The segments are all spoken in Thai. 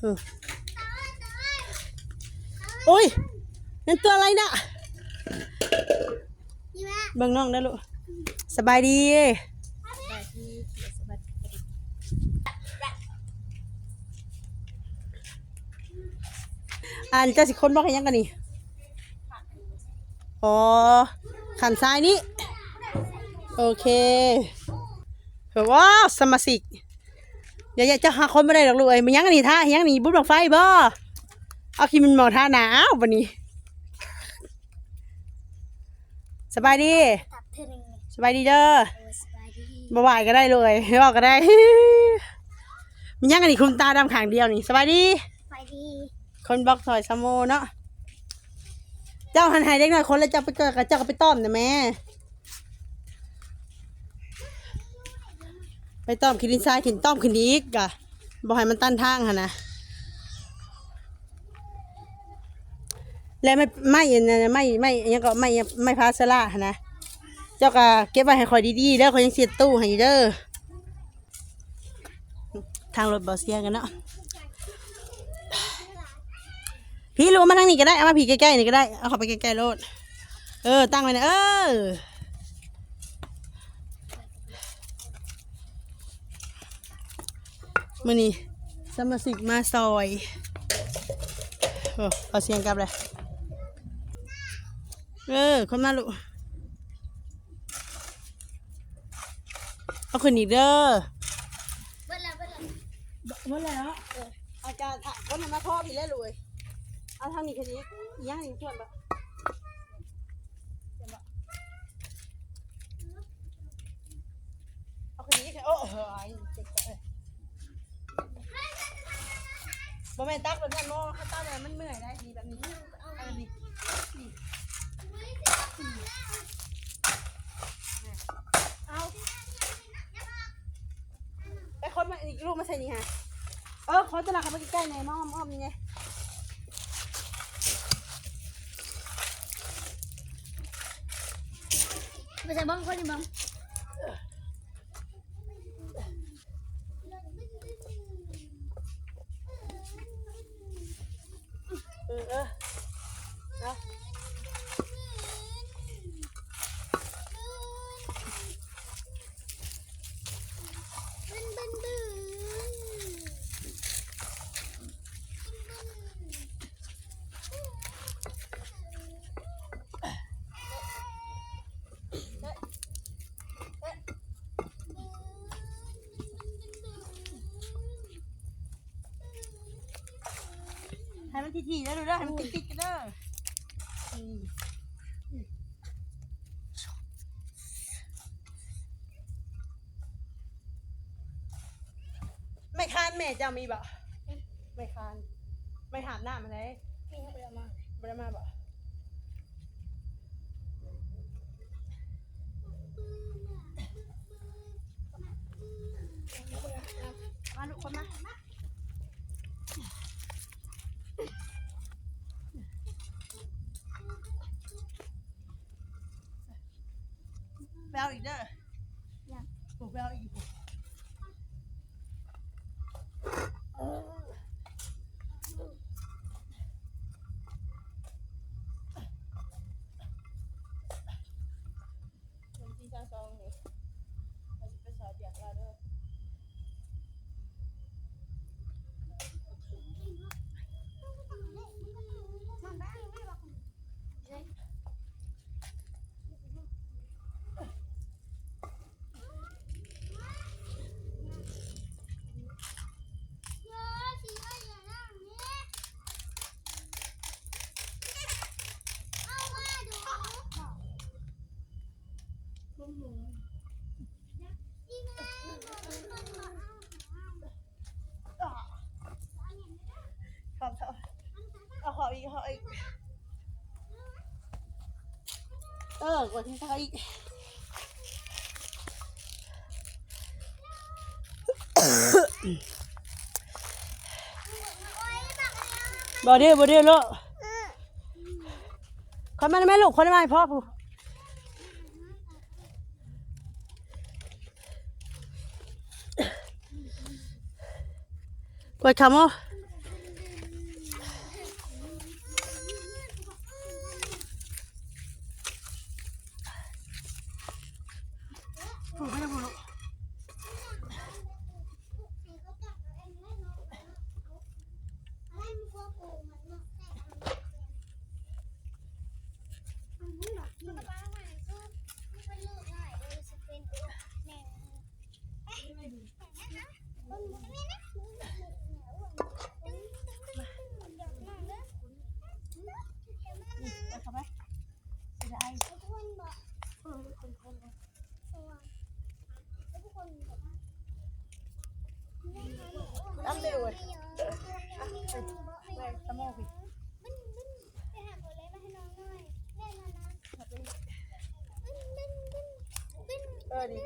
เออโอ้ยนั่นตัวอะไรน่ะนี่แม่เบิ่งน้องได้อลูกสบายดีอ่านเจ้าสิคนบอกให้ยังกันนี่อ๋อขันซ้ายนี้ โอเคเออว้าวสมาชิก อย่าอย่าจะหาคนไม่ได้หรอกลูกเอ้ยมันยังอันนี้ท่ายังนี่บุญบังไฟบ่เอาคิดมันหมอท่าหนาววันนี้สบายดีตับเธอหนึ่งสบายดีเด้อโอ้สบายดีบ่ไหวก็ได้เลยไม่บอกก็ได้มันยังอันนี้คุมตาดำขางเดียวนี่สบายดีสบายดี คนบล็อกถอยสมโมเนาะเจ้าหันหายเล็กน้อยคนแล้วเจ้าไปเกิดกับเจ้าก็ไปต้อมนะแม่ ไปต้อมขึ้นดินทรายขึ้นต้อมขึ้นอีกกะบ่ให้มันตันทางหั่นนะแล้วไม่ไม่อันะไม่ไม่ยังก็ไม่ไม่พาสละนะ เจ้าก็เก็บไว้ให้คอยดีๆเด้อคอยยังเสียตู้ให้เด้อทางรถบ่เสียกันเนาะพี่รู้มาทางนี้ก็ได้เอามาพี่ใกล้ๆนี่ก็ได้เอาเข้าไปใกล้ๆรถเออตั้งไว้นะเออ มื่อนี้สมาชิกมาซอยเอาเสียงกลับเลยเออคนมาลูกเอาขึ้นอีกเด้อเบิ้ลแล้วเบิ้ลแล้วหมดแล้วเอออาจารย์ถาคนมาพ่อพี่แล้วรวยเอาทางนี้แค่นี้ย่างนี้ส่วนแบบเอาค่นี้แค่โอ้โหยเจ็ บ่แม่นตักแบบนั้นโม่ข้าวต้าเนี่ยมันเมื่อยได้ดีแบบนี้เอาแบบนี้นี่เอาไปคนมาอีกลูกมาใส่นี่ฮะเออขอตลาดเข้าไปใกล้ๆหน่อยมาอ้อมๆนี่ไงไปใส่บ้องคนนี้บ้อง เออเออเอา ให้มันทีๆแล้วดูเด้อให้มันติดๆกันเด้ออืมไม่คานแม่เจ้ามีบ่ไม่คานไม่หามหน้ามาเลยมีเรือมาบ่ได้มาบ่มาลูกคนมา ไปเอาอีกเด้อยังถูกไปเอาอีกคนที่ซาซองนี่เขาจะไปสอนเบียกเราเด้อขอบเถอะเอาขออีกขออีก เออ กว่าที่เขาอีกบอดี้บอดี้ลูกคนมาได้ไหมลูกคนมาให้พ่อผู้กดคำว่า ตั้งเร็วเลยตะโมพี่เออดี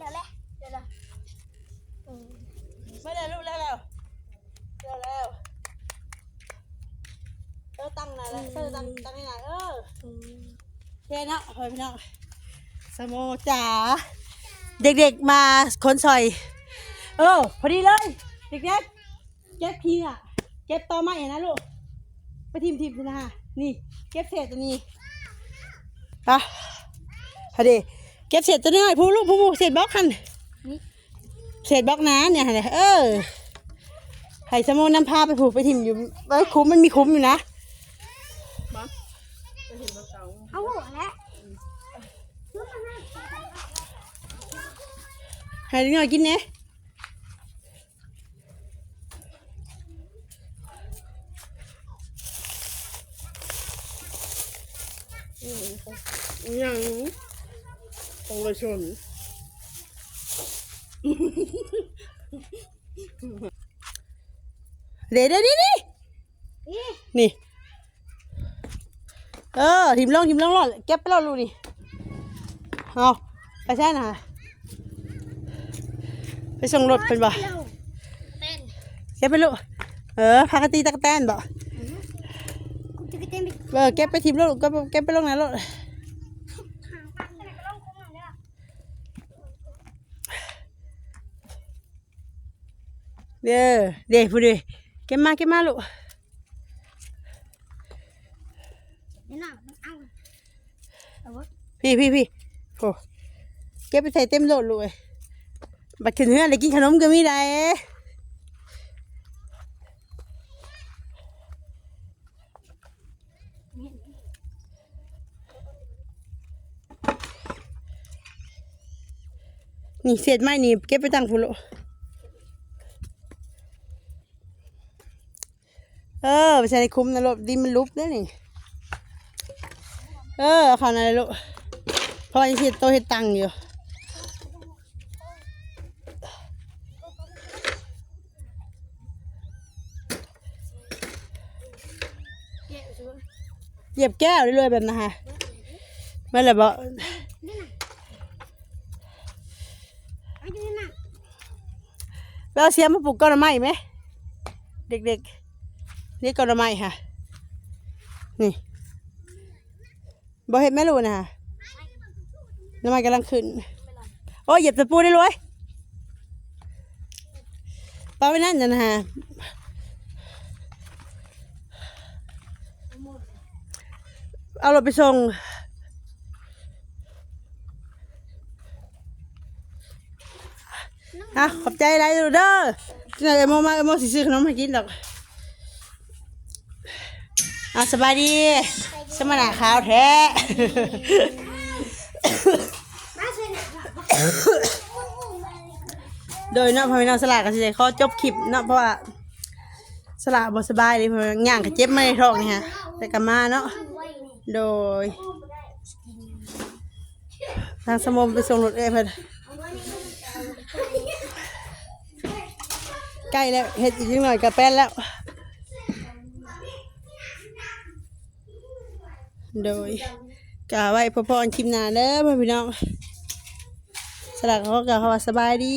แล้วแหละเดี๋ยวละ ไม่ได้ลูกแล้วแล้วแล้วแล้วเออตั้งไหนแล้วเออ ตั้งตั้งไหนเออเทนะพอพี่น้องสโมจ๋าเด็กๆมาคนซอย เออพอดีเลย เด็กๆเก็บขี้อะเก็บตอไม้นะลูกไปทิมทิมนะฮะนี่เก็บเศษตัวนี้อะพอดีเก็บเศษตัวนี้หน่อยพูลูกพูพูเศษบล็อกคันเศษบล็อกน้ำเนี่ยเห็นไหมเออไห่สมองน้ำพาไปผูกไปทิมอยู่ไว้คุ้มมันมีคุ้มอยู่นะ เอาหัวแล้วให้นิดหน่อยกินเนี่ยยังของกระชนเดี๋ยวเดี๋ยวนี่นี่นี่ เออทิมลงทิมลงรอดเก็บไปแล้วลูกนี่เอาไปใช่นะไปส่งรถเป็นบ่เต้นเก็บไปลูกเออพากตีตะกะแตนบ่กูจะไปเต้นไปเออเก็บไปทิมรถก็เก็บไปลงไหนรถหางปักแต่ก็ต้องคุ้มหน่อยเนี่ยเด้อเด้พูดดิเก็บมาเก็บมาลูก เดี๋ยวหน่อยมันเอาเอาวะพี่พี่พี่โอ้เก็บไปใส่เต็มรถเลยบัดขึ้นเฮือนเลยกินขนมก็มีได้นี่เศษไม้นี่เก็บไปตั้งพุโลเออไปใส่ในคุ้มนะลูกดินมันลุบได้นี่ เออเอาเข่านั่นเลยลูกเพราะว่ายังเห็ดโตเห็ดตังอยู่เหยียบแก้วเรื่อยๆแบบนั้นฮะไม่เลยบอกเอาอยู่น่ะไปเสียมมาปลูกก้อนไม้ไหม เด็กๆ นี่ก้อนไม้ค่ะ นี่ บอเห็ดไหม่รู้นะฮะน้ำมันกำลังขึ้น โอ้ยเหยียบตะปูได้เลยปาไว้นั่นนะฮะเอารถไปส่งอะขอบใจไรเด้อเด้อที่ไหนเอโมมาเอโมสิซื้อขนมให้กินดอกอะสบายดี สมนาขาวแท้มาช่วยหน่อยว่ะโดยเนาะพอพี่น้องสลากก็สิได้ขอจบคลิปเนาะเพราะว่าสลากบ่สบายเลยเพราะว่าย่างก็เจ็บมาในท้องนี่ฮะแต่ก็มาเนาะไว้นี่โดย ทางสมมไปส่งรถเอ้ยเพิ่นใกล้แล้วเฮ็ดอีกนิดหน่อยก็แป้นแล้ว โดยกาไว้พอพรคลิปหน้าเด้อพี่น้องสลักเขากาเขาสบายดี